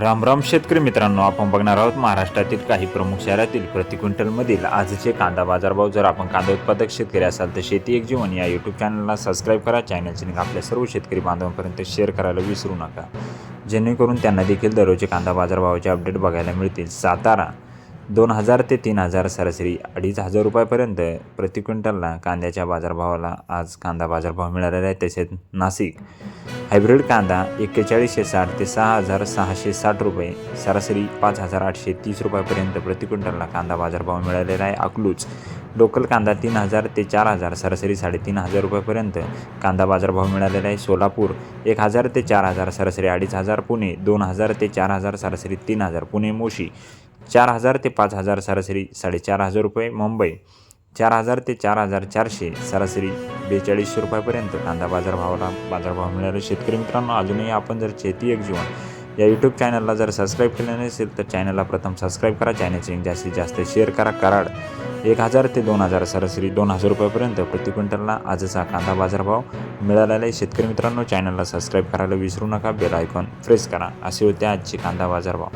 राम राम शेतकरी मित्रांनो आपण बघणार आहोत महाराष्ट्रातील काही प्रमुख शहरातील प्रति क्विंटलमधील आजचे कांदा बाजारभाव. जर आपण कांदा उत्पादक शेतकरी असाल तर शेती एक जीवन या यूट्यूब चॅनलला सबस्क्राईब करा. चॅनलचे लिंक आपल्या सर्व शेतकरी बांधवांपर्यंत शेअर करायला विसरू नका. जेणेकरून त्यांना देखील दररोजचे कांदा बाजारभावाचे अपडेट बघायला मिळतील. सातारा दोन हजार ते तीन हजार सरासरी अडीच हजार रुपयापर्यंत प्रति क्विंटलला कांद्याच्या बाजारभावाला आज कांदा बाजारभाव मिळालेला आहे. तसेच नाशिक हायब्रिड कांदा एक्केचाळीसशे साठ ते सहा हजार सहाशे साठ रुपये. सरासरी पाच हजार आठशे तीस रुपयापर्यंत प्रति क्विंटलला कांदा बाजारभाव मिळालेला आहे अकलूज. लोकल कांदा तीन हजार ते चार हजार सरासरी साडेतीन हजार रुपयापर्यंत कांदा बाजारभाव मिळालेला आहे सोलापूर. एक हजार ते चार हजार सरासरी अडीच हजार पुणे. दोन हजार ते चार हजार सरासरी तीन हजार पुणे मोशी. चार हजार ते पाच हजार सरासरी साडेचार हजार रुपये मुंबई. चार हजार ते चार हजार चारशे सरासरी बेचाळीसशे रुपयापर्यंत कांदा बाजारभावाला बाजारभाव मिळाले. शेतकरी मित्रांनो अजूनही आपण जर शेती एक जीवन या यूट्यूब चॅनलला जर सबस्क्राईब केलं नसेल तर चॅनलला प्रथम सबस्क्राईब करा. चॅनलचे लिंक जास्तीत जास्त शेअर करा. कराड एक हजार ते दोन हजार सरासरी दोन हजार रुपयापर्यंत प्रति क्विंटलला आजचा कांदा बाजारभाव मिळालेला आहे. शेतकरी मित्रांनो चॅनलला सबस्क्राईब करायला विसरू नका. बेल आयकॉन प्रेस करा. असे होते आजचे कांदा बाजारभाव.